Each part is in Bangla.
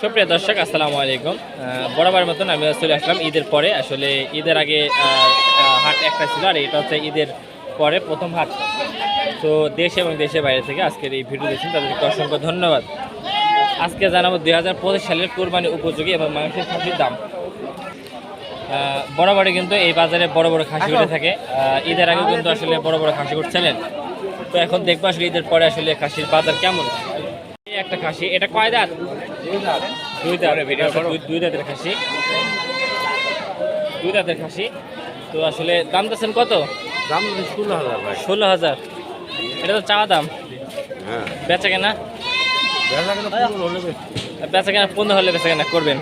সুপ্রিয় দর্শক, আসসালামু আলাইকুম। বরাবর মতন আমি চলে আসলাম ঈদের পরে। আসলে ঈদের আগে হাট একটা ছিল আর এটা হচ্ছে ঈদের পরে প্রথম হাট। তো দেশ এবং দেশের বাইরে থেকে আজকের এই ভিডিও দেখছেন, তাদেরকে অসংখ্য ধন্যবাদ। আজকে জানাব দুই হাজার পঁচিশ সালের কোরবানি উপযোগী এবং মাংসের খাসির দাম। বরাবরই কিন্তু এই বাজারে বড় বড় খাসি উঠে থাকে। ঈদের আগে কিন্তু আসলে বড় বড় খাসি উঠছিলেন। তো এখন দেখব আসলে ঈদের পরে আসলে খাসির বাজার কেমন। একটা খাসি, এটা কয় দাঁত? দুই দাঁত দুই- দুই দাঁতের খাসি। দুই দাঁতের খাসি। তো আসলে দাম দিচ্ছেন কত? দাম ষোলো হাজার ভাই। ষোলো হাজার। এটা তো চাওয়া দাম। হ্যাঁ। বেচা কেনা। বেচা কেনা পনেরো হলে বেচা কেনা করবেন।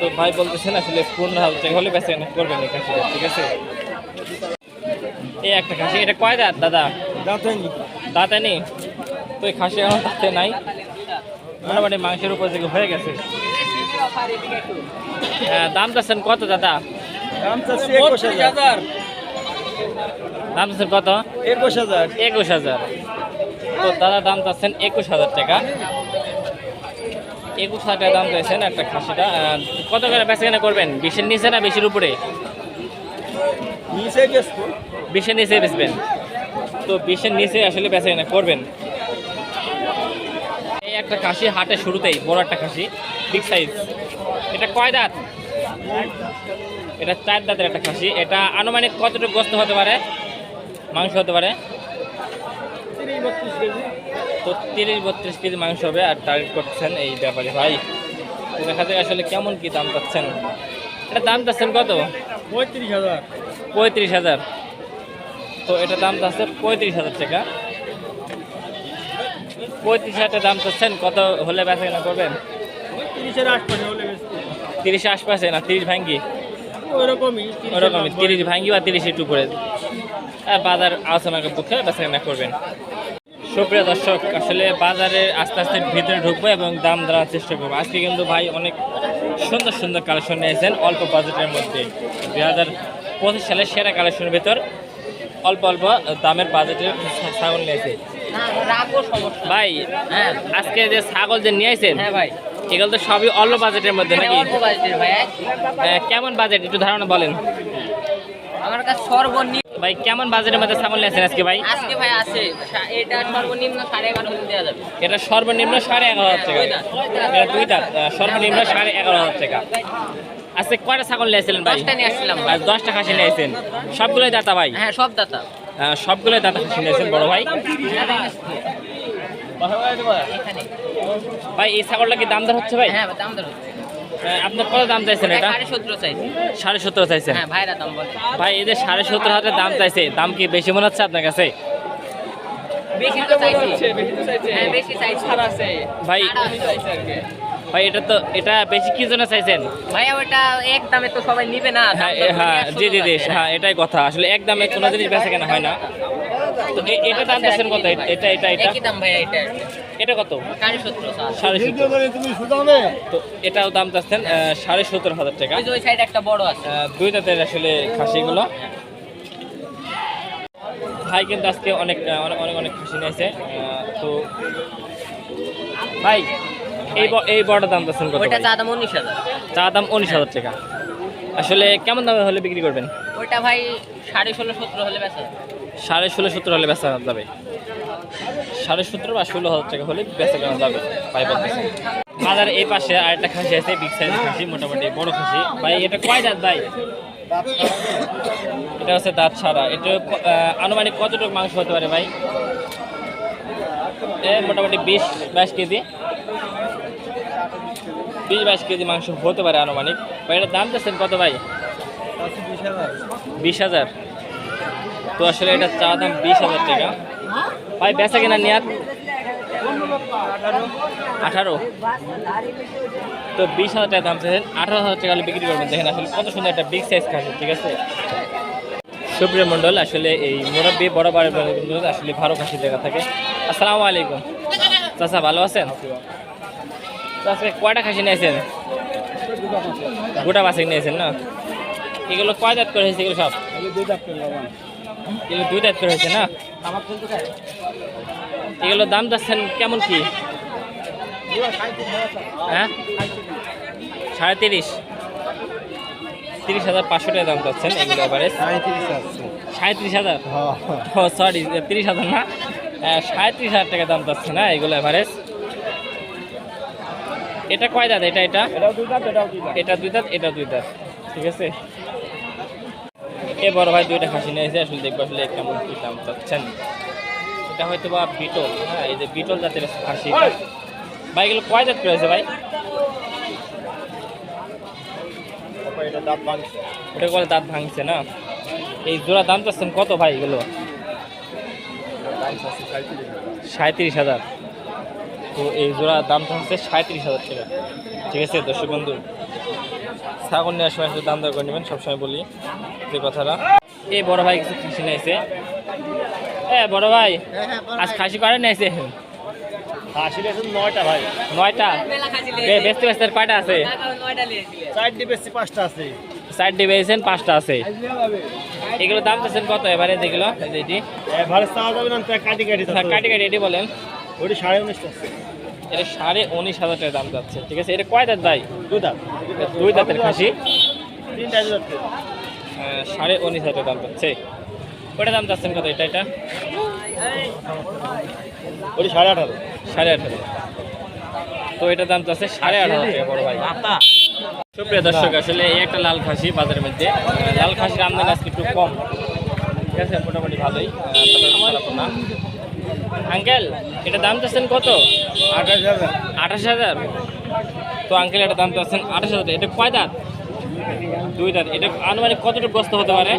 তো ভাই বলতেছেন আসলে পনেরো হাজার হলে বেচা কেনা করবেন এই খাসিটা ঠিক আছে? এই একটা খাসি। এটা কয় দাঁত দাদা? দাঁতে নেই তো এই খাসি এখন দাঁতে নাই। মোটামুটি মাংসের উপযোগী হয়ে গেছে। হ্যাঁ, দাম চাচ্ছেন কত দাদা? দাম চাচ্ছেন কত? একুশ হাজার। একুশ হাজার। তো দাদা দাম চাচ্ছেন একুশ হাজার টাকা। একুশ হাজার দাম চাইছেন একটা খাসিটা। কত করে বেচা কেনা করবেন? বিশের নিচে না বেশির উপরে? নিচে বিশের নিচে বেচবেন। তো বিশের নিচে আসলে বেচা কেনা করবেন। একটা খাসি হাটে শুরুতেই বড় একটা খাসি বিগ সাইজ এটা কয় দাঁত? এটা চার দাঁতের একটা খাসি। এটা আনুমানিক কতটুকু গোস্ত হতে পারে? মাংস হতে পারে? তো তিরিশ বত্রিশ কেজি মাংস হবে আর টার্গেট করছেন এই ব্যাপারে ভাই। দেখা যায় আসলে কেমন কি দাম চাচ্ছেন। এটা দাম চাচ্ছেন কত? পঁয়ত্রিশ হাজার। পঁয়ত্রিশ হাজার। তো এটা দাম চাচ্ছে পঁয়ত্রিশ হাজার টাকা। পঁয়ত্রিশ হাজার দাম করছেন কত হলে বেচা কেনা করবেন? তিরিশের আশপাশে হলে বেশ আশপাশে না তিরিশ ভাঙ্গি? ওইরকমই ওরকমই তিরিশ ভাঙ্গি বা তিরিশ একটু করে বাজার আলোচনাকে পক্ষে বেচা কেনা করবেন। সুপ্রিয় দর্শক আসলে বাজারে আস্তে আস্তে ভিতরে ঢুকবো এবং দাম দেওয়ার চেষ্টা করব। আজকে কিন্তু ভাই অনেক সুন্দর সুন্দর কালেকশন নিয়েছেন অল্প বাজেটের মধ্যে। দুই হাজার পঁচিশ সালের সেরা কালেকশনের ভিতর অল্প অল্প দামের বাজেটের ছাগল নিয়েছে। ভাই হ্যাঁ আজকে যে ছাগল যে নিয়েছেন হ্যাঁ ভাই। এগুলো তো সবই অল্প বাজেটের মধ্যে নাকি? অল্প বাজেটের ভাই কেমন বাজেট একটু ধারণা বলেন। আমার কাছে সর্বনিম্ন ভাই কেমন বাজেটের মধ্যে ছাগল নিয়েছেন আজকে ভাই? আজকে ভাই আছে এটা সর্বনিম্ন সাড়ে এগারো দেওয়া যাবে। এটা সর্বনিম্ন সাড়ে এগারো হাজার টাকা। এটা দুই দাঁত সর্বনিম্ন সাড়ে এগারো হাজার টাকা। আজকে কয়টা ছাগল নিয়েছিলেন ভাই? দশটা নিয়ে আসছিলাম ভাই। দশটা খাসি নিয়েছেন সবগুলোই দাতা ভাই? হ্যাঁ সব দাতা। আহ, সবগুলোই দাতা নিয়েছেন বড় ভাই। ভাই এই ছাগলটা কি দাম দর হচ্ছে ভাই? হ্যাঁ আহ, কত দাম চাইছেন এটা? সাড়ে সতেরো চাইছেন? হ্যাঁ ভাইরা দাম বলে। ভাই এদের সাড়ে সতেরো হাজার দাম চাইছে দাম কি বেশি মনে হচ্ছে আপনার কাছে? হ্যাঁ ভাই ভাই এটা তো এটা বেশি কি জন্য চাইছেন? ভাইয়া ওটা এক দামে তো সবাই নিবে না হ্যাঁ হ্যাঁ জি জি জি হ্যাঁ এটাই কথা। আসলে একদমে কোনো জিনিস বেচা কেনা হয় না। তো এটা দাম চাচ্ছেন কত? এ- এটা এটা এটা? দাম ভাইয়া এটা এটা কত? সাড়ে সতেরো তো এটাও দাম চাচ্ছেন সাড়ে সতেরো হাজার টাকা। ওই যে সাইডে একটা বড় আছে। দুই দাঁতের আসলে খাসিগুলো। ভাই কিন্তু আজকে অনেক অনেক অনেক অনেক খুশি নিয়েছে। তো ভাই এই এই বড় দাম চাচ্ছেন কত চা দাম উনিশ হাজার। চা দাম উনিশ হাজার টাকা। আসলে কেমন দামে হলে বিক্রি করবেন? ওইটা ভাই সাড়ে ষোলো সতেরো হলে বেচা সাড়ে ষোলো সতেরো হলে বেচা যাবে। সাড়ে সতেরো বা ষোলো হাজার টাকা হলে বেচা কেনা যাবে ভাই বলতেছে। বাজার এই পাশে আরেকটা খাসি আছে বিগ সাইজ খাসি মোটামুটি বড় খাসি। ভাই এটা কয় দাঁত ভাই? এটা হচ্ছে দাঁত ছাড়া। এটা আনুমানিক কতটুকু মাংস হতে পারে ভাই? মোটামুটি বিশ বাইশ কেজি। বিশ বাইশ কেজি মাংস হতে পারে আনুমানিক। ভাই, এটার দাম চাচ্ছেন কত ভাই? বিশ হাজার। তো আসলে এটা চা দাম বিশ হাজার টাকা। ভাই, বেচা কেনা নেয়ার আঠারো। তো বিশ হাজার টাকা দাম চাইছেন আঠারো হাজার টাকা বিক্রি করবেন। দেখেন আসলে কত সুন্দর একটা বিগ সাইজ খাসি, ঠিক আছে? সুপ্রিয় মণ্ডল, আসলে এই মুরব্বী, বড় বড় আসলে ভালো খাসি জায়গা থাকে। আসসালামু আলাইকুম। চাচা, ভালো আছেন? তো আজকে কয়টা খাসি নিয়েছেন? গোটা বাসে নিয়েছেন না? এগুলো কয় দাঁত করে হয়েছে এগুলো সব? এগুলো দুই দাঁত করে হয়েছে না? এগুলো দাম যাচ্ছেন কেমন কি? হ্যাঁ? সাড়ে তিরিশ। তিরিশ হাজার পাঁচশো টাকা দাম পাচ্ছেন এগুলো এভারেজ সাঁত্রিশ হাজার? ও সরি তিরিশ হাজার না? সাঁত্রিশ হাজার টাকা দাম পাচ্ছে না এগুলো এভারেজ এটা কয় দাঁত? এটা এটা? এটা দুই দাঁত এটা দুই দাঁত। ঠিক আছে? এ বড় ভাই দুইটা খাসি নিয়েছে আসলে দেখব আসলে কেমন কি দাম চাচ্ছেন। এটা হয়তো বা বিটল হ্যাঁ এই যে বিটল জাতের খাসি। ভাই এগুলো কয় জাত করেছে ভাই? ওটা বলে দাঁত ভাঙছে না? এই জোড়া দাম চাচ্ছেন কত ভাই এগুলো? সাঁত্রিশ হাজার। তো এই জোড়া দামটা হচ্ছে সাঁত্রিশ হাজার টাকা। ঠিক আছে দর্শক বন্ধু ছাগল নেওয়ার সময় একটু দাম দর করে নেবেন সবসময় বলি যে কথাটা। এই বড় ভাই কিছু খাসি নিয়েছে এ বড় ভাই আজ খাসি পারে নিয়েছে খাসি নয়টা ভাই। নয়টা? বেচতে বেচতে কয়টা আছে? টাকা নয়টা চারটি বেশি পাঁচটা আছে। পাঁচটা আছে। এগুলো দাম কত এবারে যেগুলো? এটি। এভারেজ চাওয়া যাবে না কাটি কাটি হ্যাঁ, কাটি কাটি এটি বলেন। ওটি সাড়ে উনিশটা এটা সাড়ে উনিশ হাজার টাকা দাম যাচ্ছে ঠিক আছে? এটা কয় দাঁত ভাই? দুধা দুই দাঁতের খাসি? তিনটা দুধ সাড়ে উনিশ হাজার দাম যাচ্ছে। কয়টা দাম চাচ্ছেন কত এটা এটা? ওটি সাড়ে আঠারো। সাড়ে আঠারো। তো এটার দাম চাচ্ছে সাড়ে আঠারো টাকা বড় ভাই। সুপ্রিয় দর্শক আসলে এই একটা লাল খাসি বাজারের মধ্যে। লাল খাসির আমদানি আজকে একটু কম। ঠিক আছে? মোটামুটি ভালোই। না। আঙ্কেল এটা দাম চাচ্ছেন কত? আঠাশ হাজার। আঠাশ হাজার? তো আঙ্কেল এটা দাম চাচ্ছেন আঠাশ হাজার। এটা কয় দাঁত? দুই দাঁত। এটা আনুমানিক কতটুকু গ্রস্ত হতে পারে?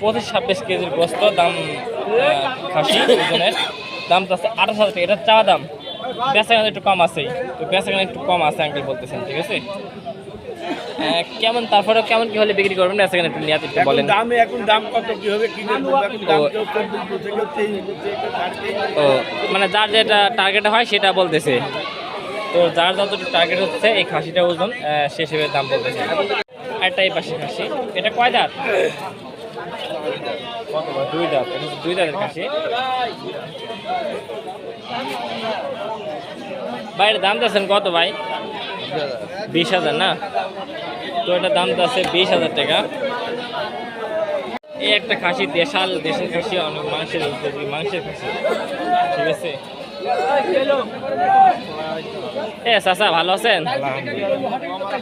পঁচিশ ছাব্বিশ কেজির গ্রস্ত দাম খাসি ওজনের। দাম চাচ্ছে আঠাশ হাজার টাকা। এটা চাওয়া দাম। বেচাকেনা একটু কম আছে তো বেচাকেনা একটু কম আছে আঙ্কেল বলতেছেন ঠিক আছে? কেমন তারপরে কেমন কি হলে বিক্রি করবেন? নিয়ে একটু বলেন। দামে এখন দাম কত কি হবে কি ও। মানে যার যেটা টার্গেট হয় সেটা বলতেছে। তো যার যতটুকু টার্গেট হচ্ছে এই খাসিটা ওজন সে হিসেবে দাম বলতেছে। একটা এই পাশে খাসি। এটা কয় দাঁত? দুই দাঁত। দুই দাঁতের খাসি। এটার দাম চাচ্ছেন কত ভাই? বিশ হাজার না? তো এটার দাম আছে বিশ হাজার টাকা। এই একটা খাসি দেশাল দেশের খাসি অনেক মাংসের মাংসের খাসি। ঠিক আছে? এ চাচা ভালো আছেন?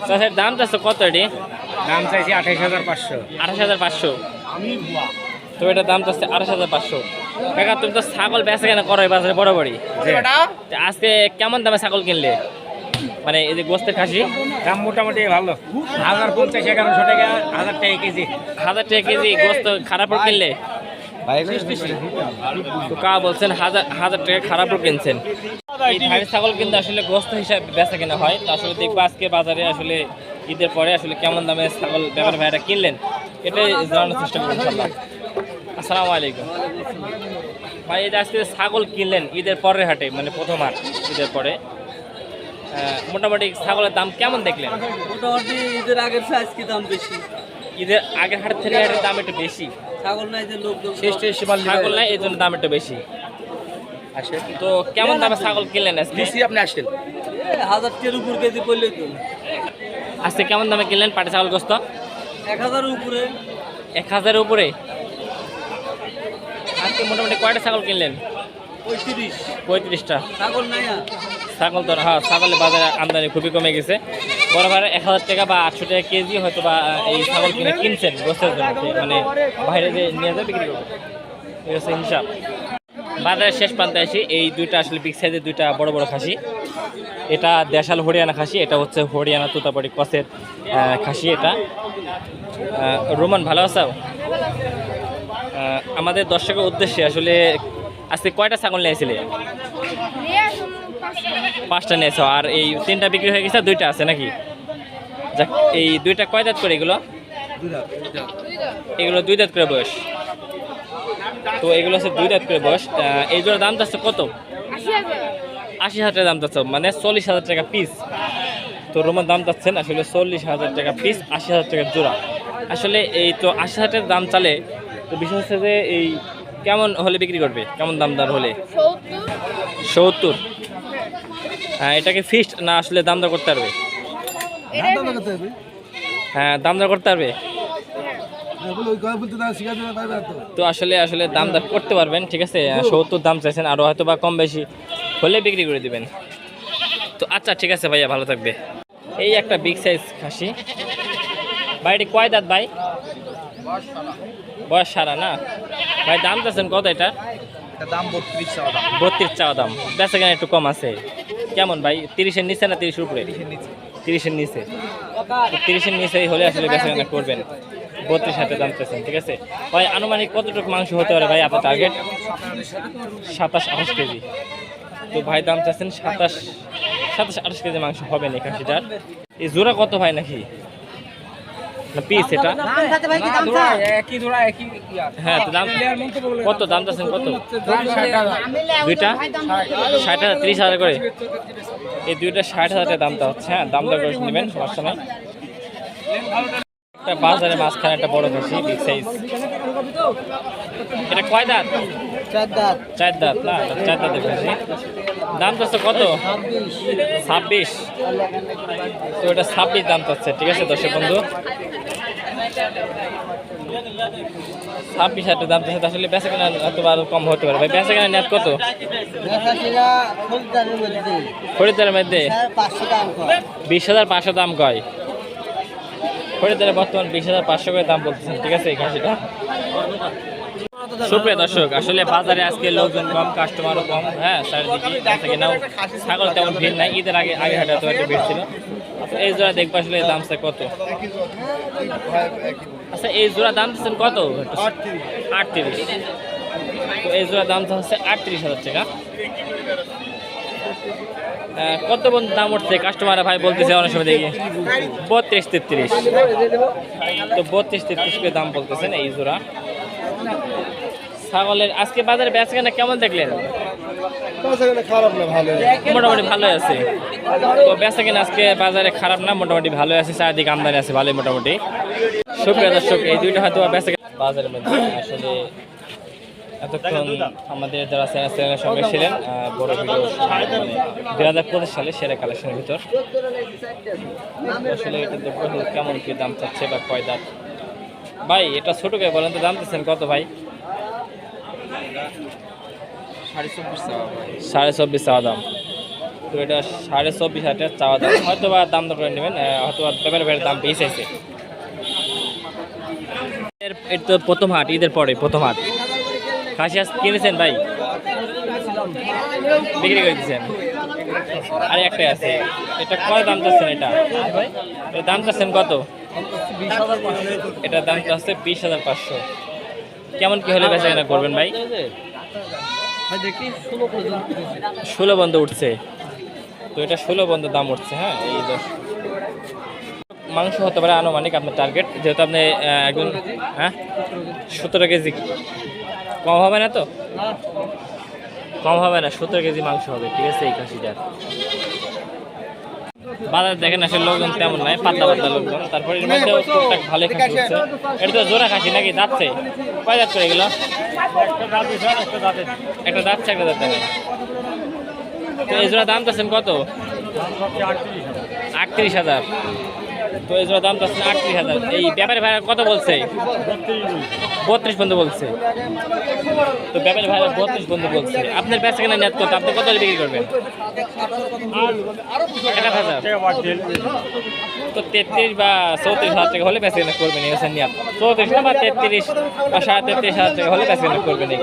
চাচার দাম চাচ্ছে কত এটি? দাম চাইছি আঠাইশ হাজার পাঁচশো। আঠাশ হাজার পাঁচশো। তো এটার দাম চাচ্ছে আঠাশ হাজার পাঁচশো। কাকা তুমি তো ছাগল বেচা কেনা করো বাজারে আজকে কেমন দামে ছাগল কিনলে? মানে এই যে গোস্তের খাসি দাম মোটামুটি ভালো। হাজার পঞ্চাশ এগারোশো টাকা হাজার টাকা কেজি। হাজার টাকা কেজি গোস্ত খারাপ কিনলে? তো কা বলছেন হাজার হাজার টাকা খারাপ কিনছেন। এই ধানের ছাগল কিন্তু আসলে গোস্ত হিসাবে বেচা কেনা হয়। তো আসলে দেখব আজকে বাজারে আসলে ঈদের পরে আসলে কেমন দামে ছাগল ব্যাপার ভাইরা কিনলেন এটাই জানানোর চেষ্টা করব ইনশাল্লাহ আসসালামু আলাইকুম। ভাই আজকে ছাগল কিনলেন ঈদের পরের হাটে মানে প্রথম হাট ঈদের পরে মোটামুটি ছাগলের দাম কেমন দেখলেন? মোটামুটি ঈদের আগের সাইজ কি দাম বেশি। ঈদের আগের হাটের থেকে হাটের দাম একটু বেশি? ছাগল নাই যে লোক ছাগল নাই এই জন্য দাম একটু বেশি। আসে তো কেমন দামে ছাগল কিনলেন আজকে? আপনি আসেন। হাজার টের উপর কেজি পড়লে তো। আজকে কেমন দামে কিনলেন পাটি ছাগল গোস্ত? এক হাজার উপরে। এক হাজারের উপরে? আজকে মোটামুটি কয়টা ছাগল কিনলেন? পঁয়ত্রিশ। পঁয়ত্রিশটা। ছাগল নাই ছাগল তো হ্যাঁ ছাগলের বাজারে আমদানি খুবই কমে গেছে। বরাবর এক হাজার টাকা বা আটশো টাকা কেজি হয়তো বা এই ছাগল কিনে কিনছেন গোস্তের জন্য। মানে বাইরে যে নিয়ে যায় বিক্রি করবে। ঠিক আছে হিসাব। বাজারের শেষ প্রান্তে আসি। এই দুইটা আসলে বিগ সাইজের দুইটা বড় বড় খাসি। এটা দেশাল হরিয়ানা খাসি, এটা হচ্ছে হরিয়ানা তোতাপাড়ি কসের খাসি এটা। রোমান, ভালো আছো? আমাদের দর্শকের উদ্দেশ্যে আসলে আজকে কয়টা ছাগল নিয়েছিলে পাঁচটা নিয়েছো। আর এই তিনটা বিক্রি হয়ে গেছে দুইটা আছে নাকি? যাক এই দুইটা কয় দাঁত করে এগুলো? এগুলো দুই দাঁত করে বয়স। তো এগুলো হচ্ছে দুই দাঁত করে বয়স। আহ, এই জোড়ার দাম যাচ্ছে কত? আশি হাজার দাম যাচ্ছে মানে চল্লিশ হাজার টাকা পিস তো রোমার দাম যাচ্ছেন আসলে চল্লিশ হাজার টাকা পিস আশি হাজার টাকা জোড়া। আসলে এই তো আশি হাজার দাম চালে তো বিষয় হচ্ছে যে এই কেমন হলে বিক্রি করবে? কেমন দাম দর হলে? সত্তর। এটাকে ফিক্সড না আসলে দাম দর করতে পারবে? হ্যাঁ দাম দর করতে পারবে? তো। আসলে আসলে দাম দর করতে পারবেন ঠিক আছে? সত্তর দাম চাইছেন আরও হয়তো বা কম বেশি হলে বিক্রি করে দিবেন। তো আচ্ছা ঠিক আছে ভাইয়া ভালো থাকবে। এই একটা বিগ সাইজ খাসি। ভাই এটি কয় দাঁত ভাই? বয়স সারা না? ভাই দাম চাচ্ছেন কত এটা? দাম বত্রিশ টাকা বত্রিশ চাওয়া দাম। বেচা কেনা একটু কম আছে। কেমন ভাই? তিরিশের নিচে না তিরিশের উপরে? তিরিশের নিচে। তিরিশের নিচে। হলে আসলে বেচা কেনা করবেন। বত্রিশ হাতে দাম চাচ্ছেন ঠিক আছে? ভাই আনুমানিক কতটুকু মাংস হতে পারে ভাই আপনার টার্গেট সাতাশ আঠাশ কেজি। তো ভাই দাম চাচ্ছেন সাতাশ সাতাশ আঠাশ কেজি মাংস হবে না খাসিটার এই জোড়া কত ভাই নাকি? না পিস এটা। একই একই হ্যাঁ তো দাম কত দাম চাচ্ছেন কত? দুইটা? ষাট হাজার তিরিশ হাজার করে। এই দুইটা ষাট হাজার দামটা হচ্ছে হ্যাঁ দামটা করে নেবেন সমস্যা নাই। একটা বাজারে মাঝখানে একটা বড় খাসি বিগ সাইজ এটা কয় দাঁত? চার দাঁত। চার দাঁত না চার দাঁতের দাম চাচ্ছে কত? ছাব্বিশ। তো এটা ছাব্বিশ দাম চাচ্ছে ঠিক আছে দর্শক বন্ধু? ছাব্বিশ হাজার দাম চাচ্ছে আসলে বেচা কেনা হয়তো বা আরও কম হতে পারে। ভাই বেচা কেনা নেট কত? খরিদারের মধ্যে। বিশ হাজার পাঁচশো দাম কয়। খরিদারে বর্তমান বিশ হাজার পাঁচশো করে দাম বলতেছেন। ঠিক আছে, এই খাসিটা সুপ্রিয় দর্শক, আসলে বাজারে আজকে লোকজন কম কাস্টমারও কম হ্যাঁ চারিদিকে কেনাও ছাগল তেমন ভিড় নাই। ঈদের আগে আগে হাটে তো একটা ভিড় ছিল। তো এই জোড়া দেখব আসলে দামটা কত? আচ্ছা এই জোড়া দাম দিচ্ছেন কত? আটত্রিশ। তো এই জোড়া দামটা হচ্ছে আটত্রিশ হাজার টাকা। কত বন্ধু দাম উঠছে? কাস্টমার ভাই বলতেছে অনেক সময় দেখি। বত্রিশ তেত্রিশ। তো বত্রিশ তেত্রিশ করে দাম বলতেছেন এই জোড়া। ছাগলের আজকে বাজারে বেচা কেনা কেমন দেখলেন? ভালো মোটামুটি ভালোই আছে। তো বেচা কেনা আজকে বাজারে খারাপ না মোটামুটি ভালোই আছে চারিদিকে আমদানি আছে ভালোই মোটামুটি। সুপ্রিয় দর্শক এই দুইটা হয়তো বেচা বাজারের মধ্যে আসলে এতক্ষণ আমাদের যারা চ্যানেল সঙ্গে ছিলেন বড় ভিডিও মানে দুই হাজার পঁচিশ সালে সেরা কালেকশনের ভিতর। আসলে এটা দেখব কেমন কি দাম চাচ্ছে বা কয় দাম ভাই এটা ছোটো কে বলেন তো দাম চাচ্ছেন কত ভাই? সাড়ে চব্বিশ চাওয়া দাম। তো এটা সাড়ে চব্বিশ হাজার চাওয়া দাম। হয়তো বা দাম দর করে নেবেন হয়তো বা পেপার ভেড়ের দাম বেশি আছে। এর এটা তো প্রথম হাট ঈদের পরে প্রথম হাট। খাসি আজ কিনেছেন ভাই? বিক্রি করে দিচ্ছেন আর একটাই আছে। এটা কত দাম চাচ্ছেন এটা? দাম চাচ্ছেন কত? এটার দাম চাচ্ছে বিশ হাজার পাঁচশো। কেমন কি হলে বেচা কেনা করবেন ভাই? ষোলো বন্ধ উঠছে। তো এটা ষোলো বন্ধ দাম উঠছে হ্যাঁ? এই দশ মাংস হতে পারে আনুমানিক আপনার টার্গেট যেহেতু আপনি একজন হ্যাঁ? সতেরো কেজি। কম হবে না তো? কম হবে না, সত্তর কেজি মাংস হবে, ঠিক আছে, এই খাসিটার বাজার দেখেন আসলে লোকজন তেমন নাই, পাতলা পাতলা লোকজন। তারপরে এর মধ্যে টুকটাক ভালো খাসি হচ্ছে। এটা তো জোড়া খাসি নাকি, যাচ্ছে? কয় করে এগুলো? একটা যাচ্ছে একটা যাচ্ছে। তো এই জোড়া দাম চাচ্ছেন কত? আটত্রিশ হাজার। তো এই দাম চাচ্ছেন আটত্রিশ হাজার। এই ব্যাপারে ভাই কত বলছে? বত্রিশ বন্ধু বলছে। তো ব্যাপারে ভাই বত্রিশ বন্ধু বলছে। আপনার বেচা কেনা নেট কত আপনি কত বিক্রি করবেন? তো তেত্রিশ বা চৌত্রিশ হাজার টাকা হলে বেচা কেনা করবেন, এই নিয়ে চৌত্রিশ বা তেত্রিশ বা সাড়ে তেত্রিশ হাজার টাকা হলে বেচা কেনা করবেন এই